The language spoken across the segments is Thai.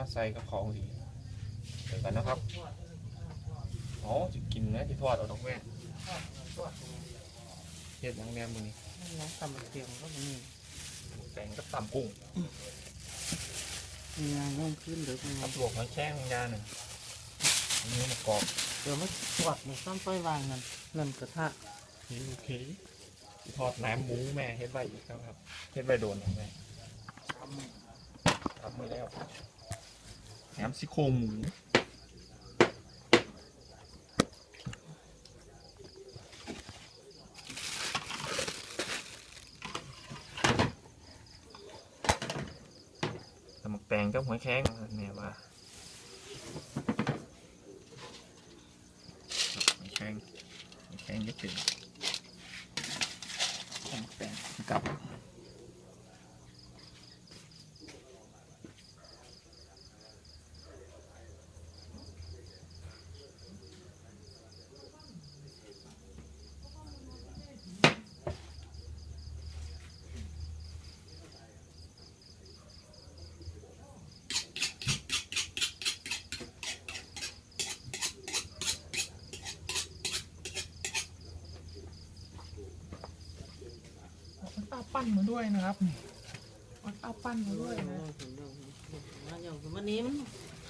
วใส่กับของดีเดี๋ยวกันนะครับอ๋อจะกินนะจะทอดเอาดอกแม่เฮ็ดหยังแม่มือนี้น้องตำเตียงก็มีแกงกับตำกุ้งมีงานเริ่มขึ้นหรือมีกับลวกหอยแครงยาหนึ่งอันนี้มะกอกเดี๋ยวมาตรวจในซ่อมไฟวางนั่นนั่นกระทะนี่โอเคสิทอดแหนมหมูแม่เฮ็ดไว้อีกแล้วครับเฮ็ดไว้โดนของแม่ทำมือแล้ว แหนมซี่โครงหมูตำหมักแตงกับหอยแครงแม่ยว่าหอยแครงหอยแครงเยอะเกินตำหมักแตงกับ เอาเต้าปั้ นมาด้วยนะครับเอาเต้าปั้นมาด้วยนะอย่างวันนี้มัน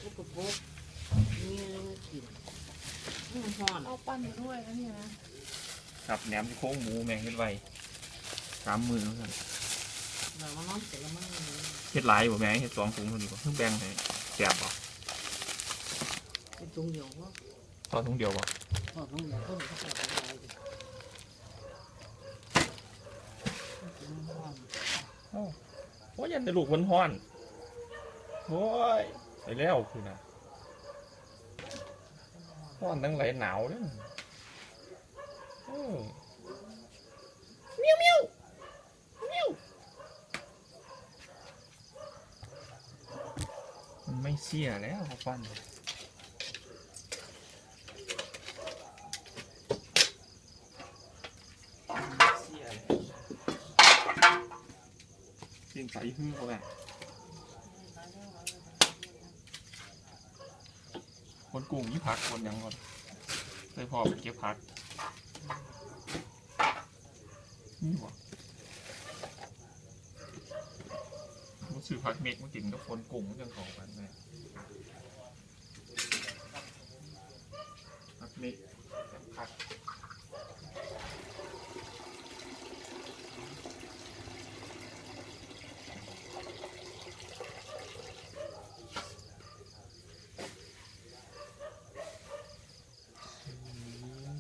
บุกกระปุกมีอะไรากินมันหอนเอาปั้นมาด้วยนะเนี่ยนะครับแหนมโค้งหมูแมงเฮ็ดไวสามมือแล้วกันเรามาน้องเสร็จแล้วมันเฮ็ดหลายบ่แม่งเฮ็ดสองถุงเท่านี้บ่เพิ่งแบ่งให้แซ่บบ่เป็นตรงเดียวว่าทอดถุงเดียวบ่พอตรงเดียวก็มันก็ใส่อะไร โอ้ยยันแต่ลูกมันฮ้อนโอ้ยไปแล้วคือนะฮ้อนตั้งไหลหนาวเด้อเออเมียวมียวมียวมันไม่เสียแล้วครับฟันเสียเลยเสียง ใสหื้อเขาแบบคนกรุงยี่พักคนยังก่อนเคยพอไปเก็บพักนี่วะมันซื้อพักเม็กมากินกับคนกรุงมันยังขอกันแม่พักเม็กกับพัก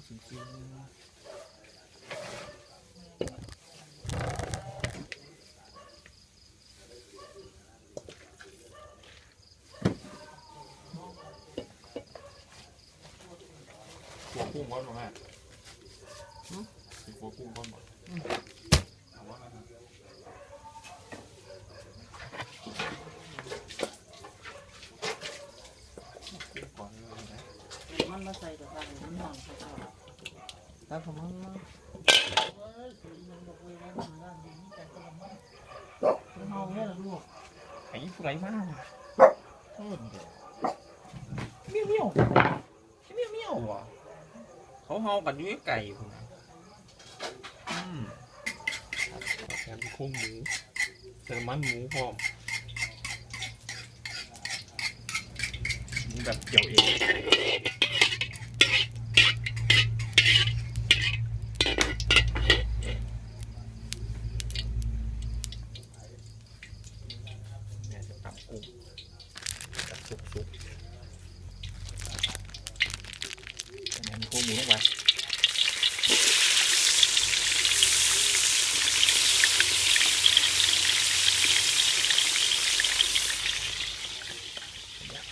จริงหัวกุ้ งก้อนมั้งแม่สิหัวกุ้งก้อนมั้งเอาว่านั่นน่ะกุ้งก่อนเลยนะมันมาใส่กระทะมันหอนเขาเอาแล้วผมมันมาเฮ้ยมันบอกว่าได้ทำได้ดีแต่ก็ลำบากมันเอาเนี่ยลูกไอ้ผู้ไรมากเออเดี๋ยวเมียวเมียวเมียวเมียวว่ะ เขาเฮากันอยู่ไก่พุ่นน่ะอืมแถมโครงหมูเติมมันหมูพร้อมหมูแบบเกี่ยวเองแม่จะตำกุ้งแบบสุกๆอันนี้มีโครงหมูลงไป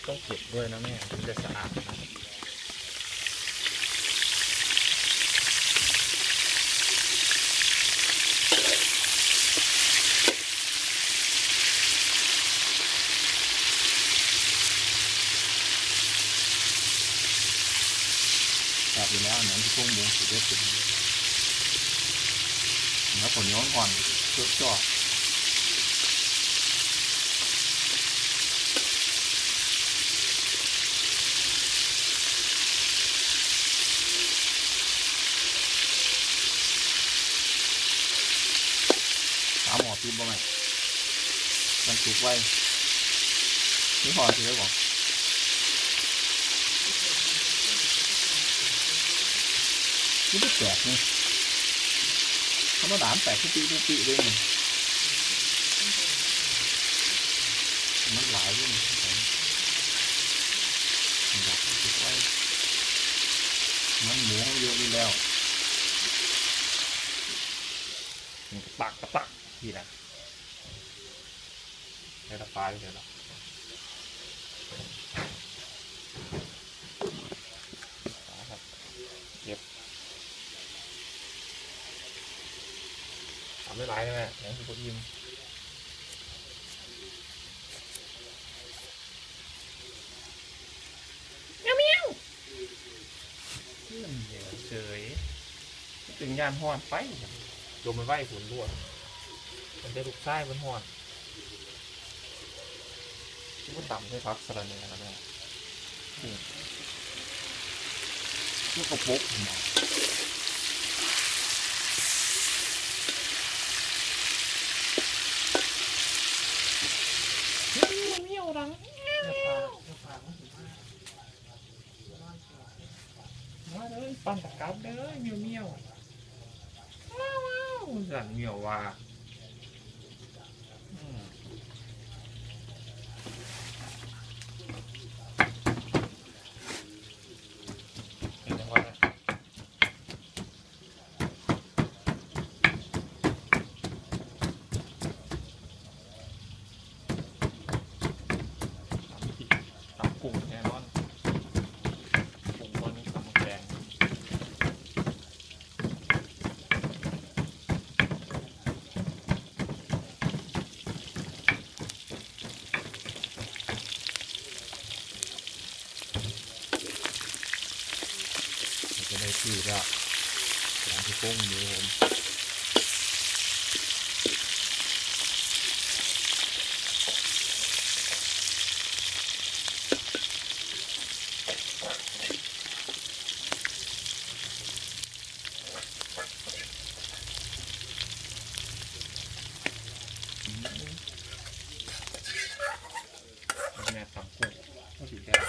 ต้องเก็บด้วยนะแม่ถึง จะสะอาดครับอยู่แล้วเนี่ยที่โครงหมูสุดยอดสุดแล้วผลย้อนก่อนเยอะจอด กินบ่ไหม มันสุกไว้นี่ห่อถือได้บอกนี่ไม่แตกนี่เขามาด่ามแตกทุกปีทุกปีเลยนี่มันหลายด้วยนี่ผมอยากให้สุกไว้มันหมูเยอะอยู่แล้วปักปักที่นะ ใช้ตะปลาเฉยๆหรอกครับเก็บทำไม่ร้ายใช่ไหมอย่างที่ผมยิ้มเมียวเมียวเพื่อนเดี๋ยวเฉยถึงยานห้อนไปโยมมันไหวฝุ่นรั่วมันได้ลูกไส้มันห้อน คิดว่าต่ำใช่พักสลันเนี่ยนะแม่ลูกกระปุกหมอเมียวเมียวดังเนื้อปลาเนื้อปลาของสุภาพมาเลยปั่นตะกับเลยเมียวเมียวว้าวว้าวสั่นเมียวว่าอืมเห็นจังหวะนะตำพริกตำกุ้งแน่นอนกุ้งบนนี้ตำแดง จะได้ชื่อก็ หลังที่โป้งอยู่ผมแม่ตำกุ้งก็สีแดง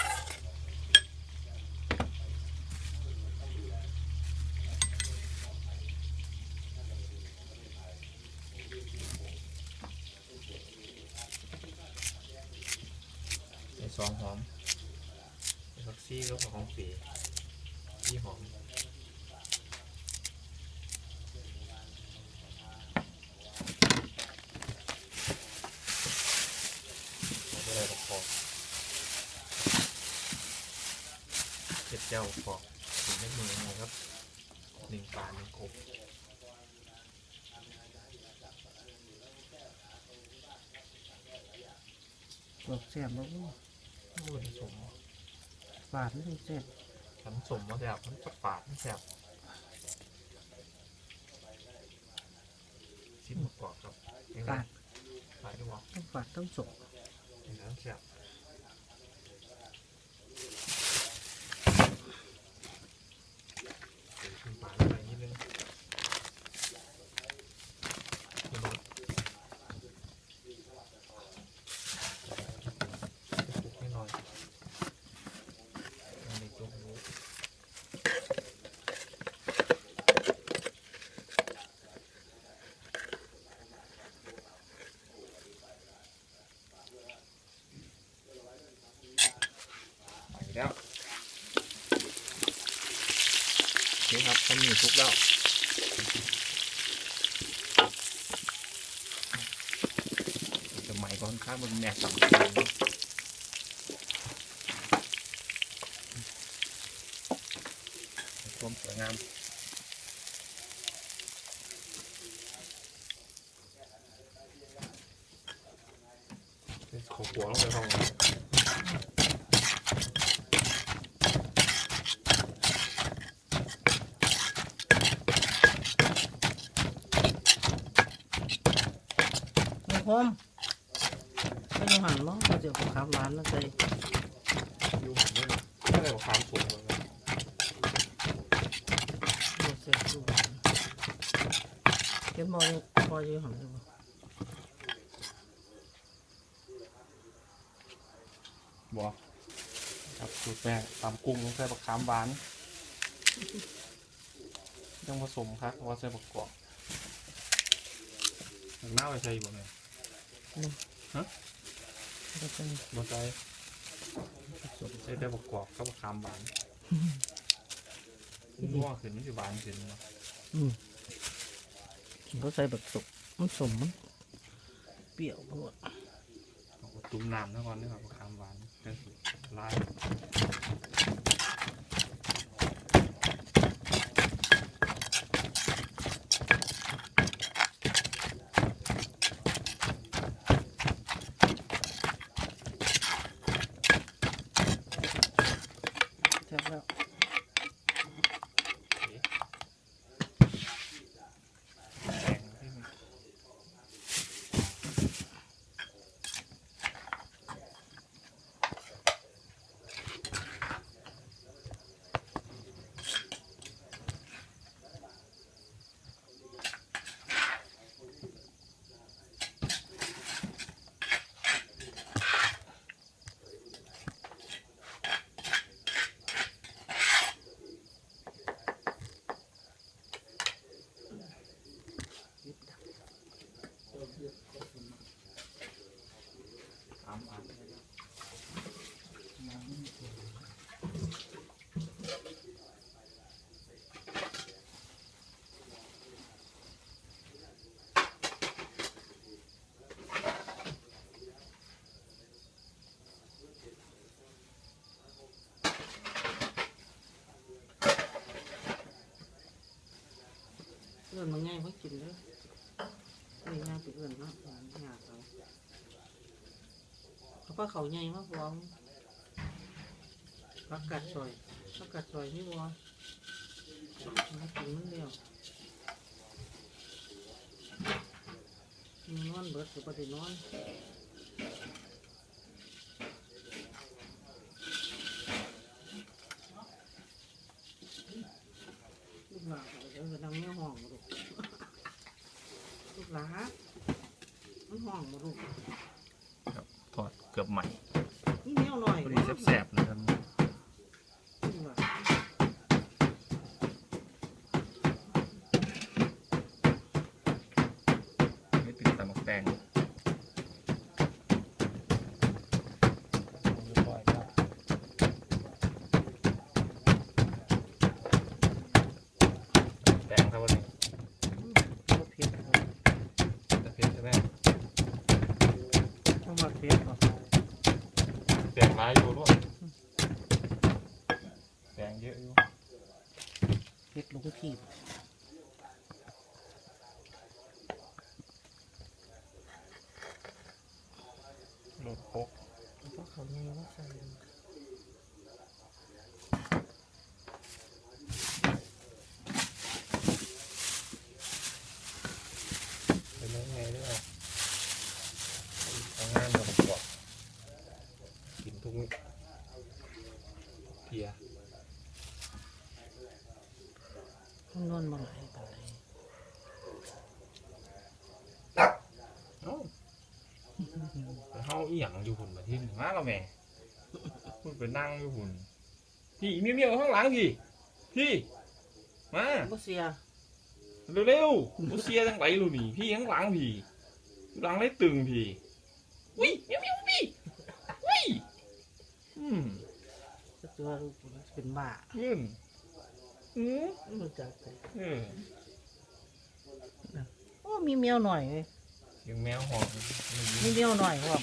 ไอ้ซองหอมไอ้ฟักซี่ก็ของของปียี่หอมเจ็ดเจ้าพอกถึงได้มือนะครับหนึ่งปลาหนึ่งครบบอกแซ่บแล้วก็ โอ้ยสมฝาดไม่ต้องแซ่บฉันสมมาแบบมันจะปาดมันแสบชิมหมดก่อนครับยังไงฝาดปาดด้วยวะต้องฝาดต้องสดอย่างนั้นแสบเดี๋ยวชิมปลาอะไรนิดนึงไม่ร้อนปลุกให้หน่อยอันนี้จุกรู้ ไปแล้วนี่ครับเขามีทุก แล้วสมัยก่อนข้างบนแม่สำคัญความสวยงามขอหัวลงไปห้อง มไม่อยู่หันเนาะราจะของขามหวานนะใจอยู่หันด้ยไม่ได้ของขามสูงเลยมาเจอดูวก็บมอยังพออยู่หันอยู่บอวครับสูตรแม่ตำกุ้งต้องใส่บักขามหวานต้องผสมครับว่าใส่บักกวกหน้าไปใส่อยู่ไหม นี่ยก็เป็นบ่ใส่ใส่แต่บักกอกกับบักขามหวานนัวขึ้นมันสิหวานขึ้นเนาะอืมเขาใส่แบบสุกมันสมมันเปรี้ยวพวดเอาไปจุ่มน้ำซะก่อนนะครับบักขามหวานจังสิลาย เอื้อนมันง่ายเพราะกินเลยไม่ง่ายไปเอื่อนเนาะง่ายเขาเขาก็เขาใหญ่มากวองผักกัดซอยผักกัดซอยนี่วะมันกินมันเดียวมันนอนเบิดหรือปฏินอนลูกหลานเดี๋ยวจะนั่งเนี่ยห้องมาลูก ลูกหลานมันห้องมาลูกทอดเกือบใหม่นี่แมวหน่อยพอดีแซ่บๆเลยครับ ลูกหลาน ไม่ติดตามกแตงแตงครับวันนี้ บ่เพียร จะเผ็ดใช่ไหม ต้องมาเพียรก่อนแตงร้ายอยู่ด้วยแตงเยอะอยู่เพียรลงทีบ โหลดโคก เพราะเขาเนี่ยว่าใส่ เป็นยังไงด้วยทำงานกับกวดกินทุกมื้อ เพียมันนอนมาหลายปานใดเอ้าไปเฮาอีหยังอยู่หุ่นมาที่นี่มาแล้วแม่คุณไปนั่งอยู่หุ่นพี่เมียวเมียวข้างหลังพี่ พี่ มา บ่เสียเร็วๆบุเซียจังไรลูนี่พี่ข้างหลังพี่อยู่หลังได้ตึงพี่วิเมียวเมียวพี่วิอืม จะตัวลูกเป็นบ้าเงินอืมรู้จักแต่เออโอ้มีแมวหน่อยเว้ยเสียงแมวหอนมีแมวหน่อยครับ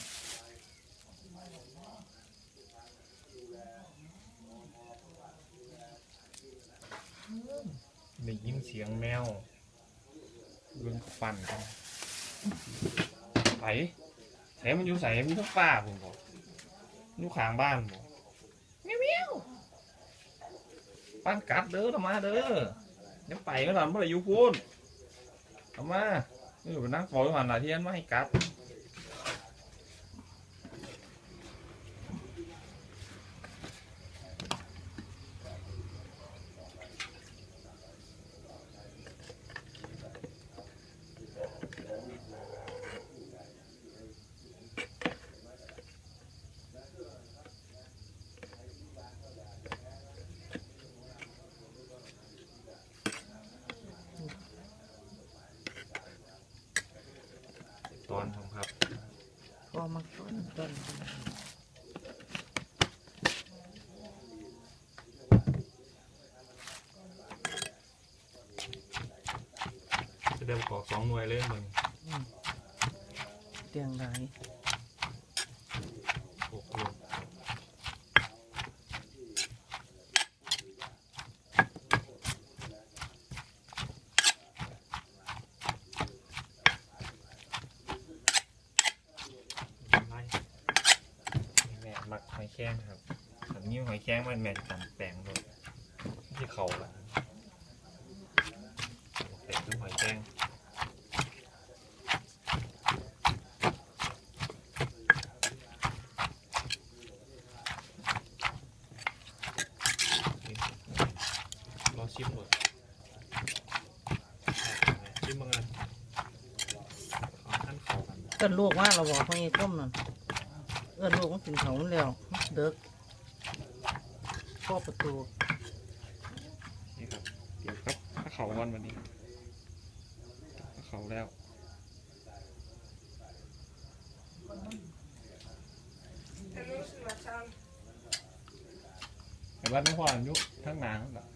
ได้ยินเสียงแมวเบิ่งฟันกันใส่ใส่มันอยู่ใส่มันทั้งป่าผมบอกอยู่ข้างบ้านบอกเมียวเมียว ปั้นกัดเด้อทำมาเด้อยังไปก็ทำเมื่อไรอยู่พูนทำมาเออไปนั่งฟอยมันหน้าเทียนไม่กัด จะได้ประกอบสองหน่วยเลยมึงเตียงไหน หกลูกไล่แม่มักหอยแข้งครับแบบนี้หอยแข้งมันแม่นกันแปลงเลยที่เขาละเป็ดคือหอยแข้งรอชิมหมดชิมมึงกันขั้นเขากันเอิ้นลูกว่าเราบอกเขาไงต้มนั่นเอิ้นลูกมันกินเขามันแล้ว เด็กพ่อประตูนี่ครับ เดี๋ยวครับถ้าเขาวันวันนี้ถ้าเขาแล้วแต่ว่าไม่พออายุทั้งนานแล้ว